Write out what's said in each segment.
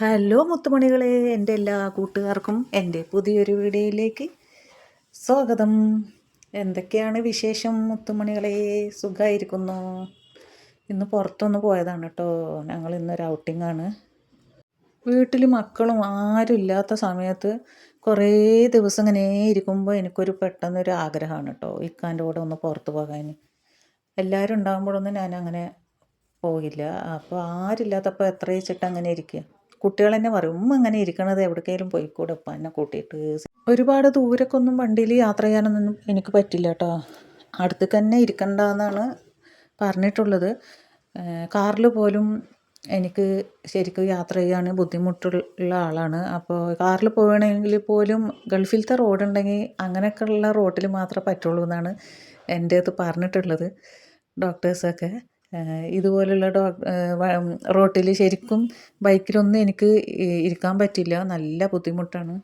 Hello മുത്തുമണികളെ എന്റെ എല്ലാ കൂട്ടുകാർക്കും എന്റെ പുതിയൊരു വീഡിയോയിലേക്ക് സ്വാഗതം. എന്തൊക്കെയാണ് വിശേഷം മുത്തുമണികളെ? സുഖമായിരിക്കുന്നു ഇന്ന് പുറത്തൊന്ന് പോയതാണ് കേട്ടോ. ഞങ്ങൾ ഇന്നൊരു ഔട്ടിംഗ് ആണ്. വീട്ടിൽ മക്കളും ആരും ഇല്ലാത്ത സമയത്ത് കുറേ ദിവസം ഇങ്ങനെ ഇരിക്കുമ്പോൾ എനിക്കൊരു പെട്ടെന്നൊരു ആഗ്രഹമാണ് കേട്ടോ ഇക്കാന്റെ കൂടെ ഒന്ന് പുറത്ത് പോകാൻ. എല്ലാവരും ഉണ്ടാകുമ്പോഴൊന്നും ഞാൻ അങ്ങനെ പോകില്ല. അപ്പോൾ ആരില്ലാത്തപ്പോൾ എത്ര വെച്ചിട്ട് അങ്ങനെ ഇരിക്കുക? കുട്ടികൾ തന്നെ പറയും ഉമ്മ അങ്ങനെ ഇരിക്കണത് എവിടേക്കെങ്കിലും പോയിക്കൂടെ? ഉപ്പ എന്നെ കൂട്ടിയിട്ട് ഒരുപാട് ദൂരക്കൊന്നും വണ്ടിയിൽ യാത്ര ചെയ്യാനൊന്നും എനിക്ക് പറ്റില്ല കേട്ടോ. അടുത്തേക്ക് തന്നെ ഇരിക്കണ്ട എന്നാണ് പറഞ്ഞിട്ടുള്ളത് കാറിൽ പോലും എനിക്ക് ശരിക്കും യാത്ര ചെയ്യാൻ ബുദ്ധിമുട്ടുള്ള ആളാണ്. അപ്പോൾ കാറിൽ പോവുകയാണെങ്കിൽ പോലും ഗൾഫിലത്തെ റോഡുണ്ടെങ്കിൽ അങ്ങനെയൊക്കെയുള്ള റോഡിൽ മാത്രമേ പറ്റുള്ളൂ എന്നാണ് എന്റെ അടുത്ത് പറഞ്ഞിട്ടുള്ളത്. ഡോക്ടേഴ്സൊക്കെ ഇതുപോലുള്ള റോട്ടിൽ ശരിക്കും ബൈക്കിലൊന്നും എനിക്ക് ഇരിക്കാൻ പറ്റില്ല. നല്ല ബുദ്ധിമുട്ടാണ്.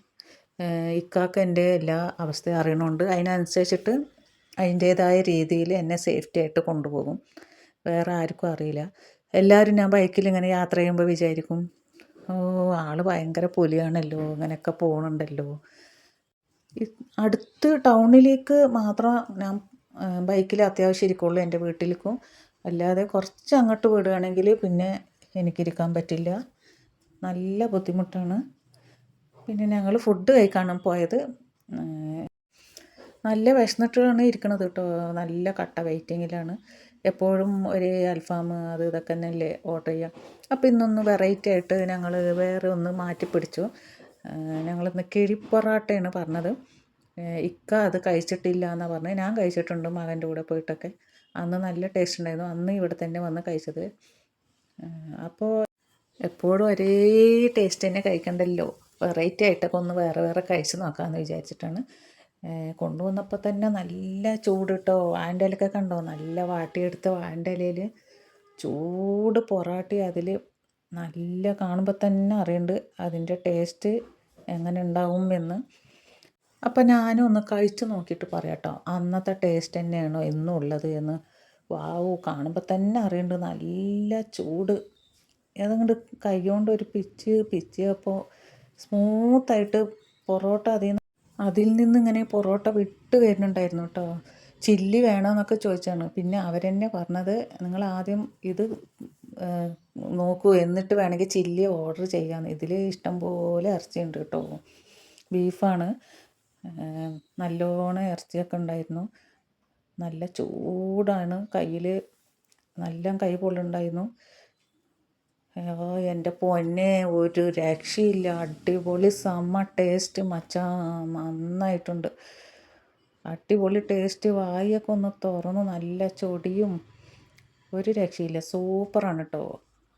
ഇക്കാക്ക് എന്റെ എല്ലാ അവസ്ഥയും അറിയണമുണ്ട് അതിനനുസരിച്ചിട്ട് അതിന്റേതായ രീതിയിൽ എന്നെ സേഫ്റ്റി ആയിട്ട് കൊണ്ടുപോകും. വേറെ ആർക്കും അറിയില്ല. എല്ലാവരും ഞാൻ ബൈക്കിൽ ഇങ്ങനെ യാത്ര ചെയ്യുമ്പോൾ വിചാരിക്കും ഓ ആൾ ഭയങ്കര പുലിയാണല്ലോ അങ്ങനെയൊക്കെ പോകണുണ്ടല്ലോ അടുത്ത് ടൗണിലേക്ക് മാത്രം ഞാൻ ബൈക്കിൽ അത്യാവശ്യം ഇരിക്കുള്ളൂ എന്റെ വീട്ടിലേക്കും. അല്ലാതെ കുറച്ച് അങ്ങോട്ട് വിടുകയാണെങ്കിൽ പിന്നെ എനിക്കിരിക്കാൻ പറ്റില്ല. നല്ല ബുദ്ധിമുട്ടാണ്. പിന്നെ ഞങ്ങൾ ഫുഡ് കഴിക്കാണ് പോയത് നല്ല വിശന്നിട്ടാണ് ഇരിക്കണത് കേട്ടോ. നല്ല കട്ട വെയിറ്റിങ്ങിലാണ് എപ്പോഴും ഒരു അൽഫാം അത് ഇതൊക്കെ തന്നെയല്ലേ ഓർഡർ ചെയ്യുക. അപ്പോൾ ഇന്നൊന്ന് വെറൈറ്റി ആയിട്ട് ഞങ്ങൾ വേറെ ഒന്ന് മാറ്റി പിടിച്ചു. ഞങ്ങളിന്ന് കിഴിപ്പൊറാട്ടയാണ് പറഞ്ഞത്. ഇക്ക അത് കഴിച്ചിട്ടില്ല എന്നാണ് പറഞ്ഞത്. ഞാൻ കഴിച്ചിട്ടുണ്ട് മകന്റെ കൂടെ പോയിട്ടൊക്കെ. അന്ന് നല്ല ടേസ്റ്റ് ഉണ്ടായിരുന്നു. അന്ന് ഇവിടെ തന്നെ വന്ന് കഴിച്ചത്. അപ്പോൾ എപ്പോഴും ഒരേ ടേസ്റ്റ് തന്നെ കഴിക്കണ്ടല്ലോ. വെറൈറ്റി ആയിട്ടൊക്കെ ഒന്ന് വേറെ വേറെ കഴിച്ച് നോക്കാമെന്ന് വിചാരിച്ചിട്ടാണ്. കൊണ്ടുവന്നപ്പോൾ തന്നെ നല്ല ചൂട് കേട്ടോ വാഴന്റെ കണ്ടോ? നല്ല വാട്ടിയെടുത്ത വാഴന്റെ ഇലയിൽ ചൂട് പൊറാട്ടി അതിൽ നല്ല കാണുമ്പോൾ തന്നെ അറിയുന്നുണ്ട് അതിന്റെ ടേസ്റ്റ് എങ്ങനെ ഉണ്ടാവും എന്ന്. അപ്പം ഞാനും ഒന്ന് കഴിച്ച് നോക്കിയിട്ട് പറയാട്ടോ. അന്നത്തെ ടേസ്റ്റ് തന്നെയാണോ എന്നും ഉള്ളത് എന്ന്. വാവു കാണുമ്പോൾ തന്നെ അറിയുന്നുണ്ട് നല്ല ചൂട്. ഏതങ്ങോട്ട് കൈ കൊണ്ട് ഒരു പിച്ച് പിച്ചിയപ്പോൾ സ്മൂത്തായിട്ട് പൊറോട്ട അതിൽ നിന്ന് അതിൽ നിന്ന് ഇങ്ങനെ പൊറോട്ട വിട്ട് വരുന്നുണ്ടായിരുന്നു കേട്ടോ ചില്ലി വേണമെന്നൊക്കെ ചോദിച്ചാണ്. പിന്നെ അവരെന്നെ പറഞ്ഞത് നിങ്ങൾ ആദ്യം ഇത് നോക്കൂ എന്നിട്ട് വേണമെങ്കിൽ ചില്ലി ഓർഡർ ചെയ്യാമെന്ന് ഇതിൽ ഇഷ്ടം പോലെ ഇറച്ചിയുണ്ട് കേട്ടോ ബീഫാണ് നല്ലോണം ഇറച്ചിയൊക്കെ ഉണ്ടായിരുന്നു. നല്ല ചൂടാണ്. കയ്യിൽ നല്ല കൈ പൊള്ളുണ്ടായിരുന്നു എന്റെ പൊന്നെ ഒരു രക്ഷയില്ല. അടിപൊളി സമ്മ ടേസ്റ്റ്. മച്ചാ നന്നായിട്ടുണ്ട്. അടിപൊളി ടേസ്റ്റ്. വായൊക്കെ ഒന്ന് തുറന്ന്. നല്ല ചൊടിയും ഒരു രക്ഷയില്ല. സൂപ്പറാണ് കേട്ടോ.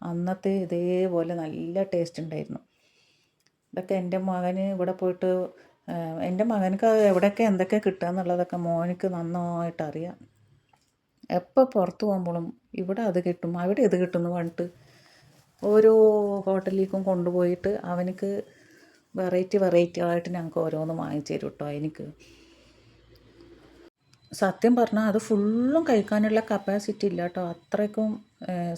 അന്നത്തെ ഇതേപോലെ നല്ല ടേസ്റ്റ് ഉണ്ടായിരുന്നു. ഇതൊക്കെ എന്റെ മകന് ഇവിടെ പോയിട്ട് എന്റെ മകനക്ക് എവിടെയൊക്കെ എന്തൊക്കെ കിട്ടുക എന്നുള്ളതൊക്കെ മോനിക്ക് നന്നായിട്ട് അറിയാം എപ്പോൾ പുറത്ത് പോകുമ്പോഴും ഇവിടെ അത് കിട്ടും അവിടെ ഇത് കിട്ടുമെന്ന് പറഞ്ഞിട്ട് ഓരോ ഹോട്ടലിലേക്കും കൊണ്ടുപോയിട്ട് അവനക്ക് വെറൈറ്റി വെറൈറ്റികളായിട്ട് ഞങ്ങൾക്ക് ഓരോന്ന് വാങ്ങിച്ചു തരും കേട്ടോ എനിക്ക്. സത്യം പറഞ്ഞാൽ അത് ഫുള്ളും കഴിക്കാനുള്ള കപ്പാസിറ്റി ഇല്ല കേട്ടോ. അത്രയ്ക്കും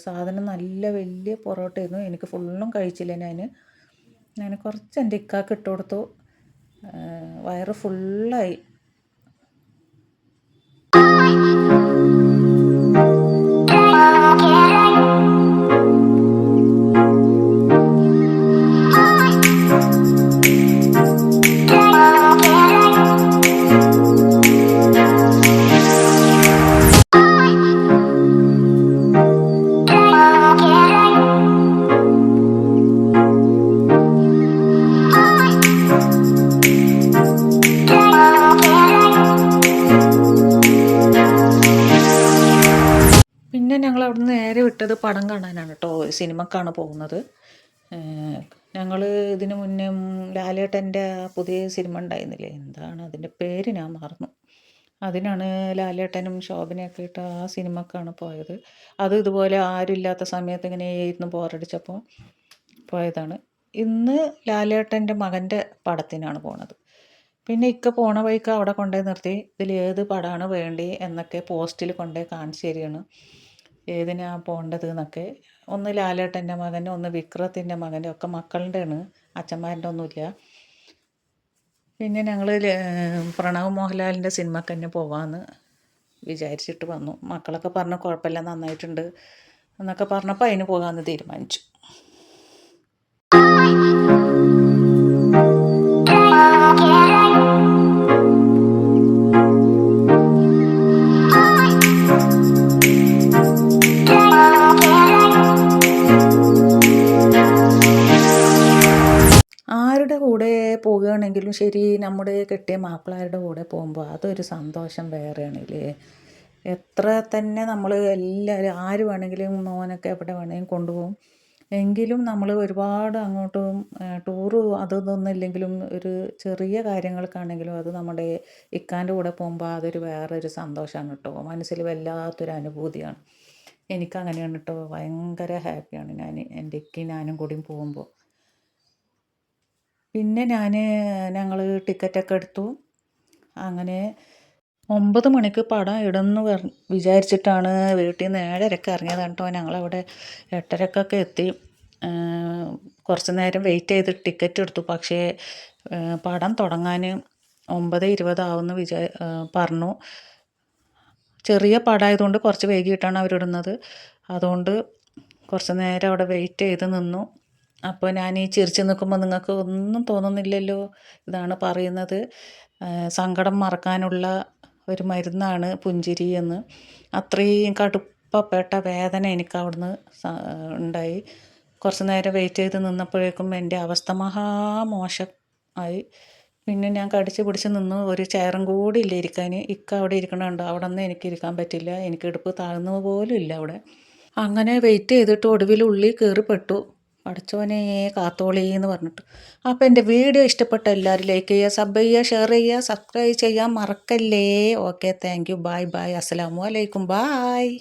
സാധനം നല്ല വലിയ പൊറോട്ടയായിരുന്നു. എനിക്ക് ഫുള്ളും കഴിച്ചില്ല ഞാൻ. ഞാൻ കുറച്ച് എന്റെ ഇക്കാക്ക് ഇട്ട് കൊടുത്തു വയറ് ഫുള്ളായി. പടം കാണാനാണ് കേട്ടോ സിനിമക്കാണ് പോകുന്നത്. ഞങ്ങൾ ഇതിനു മുന്നേ ലാലേട്ടന്റെ പുതിയ സിനിമ ഉണ്ടായിരുന്നില്ലേ? എന്താണ് അതിന്റെ പേര്? ഞാൻ മറന്നു. അതിനാണ് ലാലേട്ടനും ശോഭനയൊക്കെ ഇട്ട് ആ സിനിമക്കാണ് പോയത്. അത് ഇതുപോലെ ആരുമില്ലാത്ത സമയത്ത് ഇങ്ങനെ ഇരുന്ന് ബോറടിച്ചപ്പോൾ പോയതാണ്. ഇന്ന് ലാലേട്ടന്റെ മകന്റെ പടത്തിനാണ് പോണത്. പിന്നെ ഇക്ക പോണ വഴിക്ക് അവിടെ കൊണ്ടുപോയി നിർത്തി. ഇതിൽ ഏത് പടമാണ് വേണ്ടി എന്നൊക്കെ പോസ്റ്റിൽ കൊണ്ടുപോയി കാണിച്ചു തരികയാണ്. ഏതിനാ പോകേണ്ടത് എന്നൊക്കെ. ഒന്ന് ലാലേട്ടന്റെ മകനും ഒന്ന് വിക്രത്തിന്റെ മകന്റെ ഒക്കെ മക്കളുടെയാണ്. അച്ഛന്മാരുടെ ഒന്നുമില്ല. പിന്നെ ഞങ്ങൾ പ്രണവ് മോഹൻലാലിന്റെ സിനിമക്ക് തന്നെ പോകാമെന്ന് വിചാരിച്ചിട്ട് വന്നു. മക്കളൊക്കെ പറഞ്ഞ കുഴപ്പമില്ല നന്നായിട്ടുണ്ട് എന്നൊക്കെ പറഞ്ഞപ്പോൾ അതിന് പോകാമെന്ന് തീരുമാനിച്ചു. കൂടെ പോകുകയാണെങ്കിലും ശരി നമ്മുടെ കെട്ടിയ മാപ്പിളാരുടെ കൂടെ പോകുമ്പോൾ അതൊരു സന്തോഷം വേറെയാണ് ഇല്ലേ എത്ര തന്നെ നമ്മൾ എല്ലാവരും ആര് വേണമെങ്കിലും മോനൊക്കെ എവിടെ വേണമെങ്കിലും കൊണ്ടുപോകും. എങ്കിലും നമ്മൾ ഒരുപാട് അങ്ങോട്ടും ടൂറ് അതൊന്നും ഇല്ലെങ്കിലും ഒരു ചെറിയ കാര്യങ്ങൾക്കാണെങ്കിലും അത് നമ്മുടെ ഇക്കാന്റെ കൂടെ പോകുമ്പോൾ അതൊരു വേറൊരു സന്തോഷമാണ് കേട്ടോ മനസ്സിൽ വല്ലാത്തൊരു അനുഭൂതിയാണ്. എനിക്കങ്ങനെയാണ് കേട്ടോ ഭയങ്കര ഹാപ്പിയാണ് ഞാൻ എന്റെ ഇക്കി ഞാനും കൂടിയും പോകുമ്പോൾ പിന്നെ ഞാൻ ഞങ്ങൾ ടിക്കറ്റൊക്കെ എടുത്തു. അങ്ങനെ ഒമ്പത് മണിക്ക് പടം ഇടുന്ന വിചാരിച്ചിട്ടാണ് വീട്ടിൽ നിന്ന് ഏഴരക്ക് ഇറങ്ങിയതാണ് കേട്ടോ ഞങ്ങളവിടെ എട്ടരക്കൊക്കെ എത്തി. കുറച്ച് നേരം വെയിറ്റ് ചെയ്ത് ടിക്കറ്റ് എടുത്തു. പക്ഷേ പടം തുടങ്ങാൻ ഒമ്പത് ഇരുപതാവുമെന്ന് വിചാ പറഞ്ഞു. ചെറിയ പടമായതുകൊണ്ട് കുറച്ച് വൈകിട്ടാണ് അവരിടുന്നത്. അതുകൊണ്ട് കുറച്ച് നേരം അവിടെ വെയിറ്റ് ചെയ്ത് നിന്നു. അപ്പോൾ ഞാൻ ഈ ചിരിച്ച് നിൽക്കുമ്പോൾ നിങ്ങൾക്ക് ഒന്നും തോന്നുന്നില്ലല്ലോ ഇതാണ് പറയുന്നത്. സങ്കടം മറക്കാനുള്ള ഒരു മരുന്നാണ് പുഞ്ചിരി എന്ന്. അത്രയും കടുപ്പപ്പെട്ട വേദന എനിക്ക് അവിടുന്ന് ഉണ്ടായി. കുറച്ച് നേരം വെയിറ്റ് ചെയ്ത് നിന്നപ്പോഴേക്കും എന്റെ അവസ്ഥ മഹാമോശം ആയി. പിന്നെ ഞാൻ കടിച്ച് പിടിച്ച് നിന്ന് ഒരു ചെയറും കൂടി ഇല്ല ഇരിക്കാൻ. ഇക്ക അവിടെ ഇരിക്കണുണ്ട്. അവിടെ നിന്ന് എനിക്ക് ഇരിക്കാൻ പറ്റില്ല. എനിക്ക് ഇടുപ്പ് താഴ്ന്നു പോലും ഇല്ല അവിടെ. അങ്ങനെ വെയിറ്റ് ചെയ്തിട്ട് ഒടുവിൽ ഉള്ളിൽ കയറിപ്പെട്ടു പഠിച്ചോനെ കാത്തോളി എന്ന് പറഞ്ഞിട്ട്. അപ്പോൾ എന്റെ വീഡിയോ ഇഷ്ടപ്പെട്ട എല്ലാവരും ലൈക്ക് ചെയ്യുക സബ് ചെയ്യുക ഷെയർ ചെയ്യുക സബ്സ്ക്രൈബ് ചെയ്യാൻ മറക്കല്ലേ? Okay thank you bye bye അസ്സലാമു അലൈക്കും ബായ്.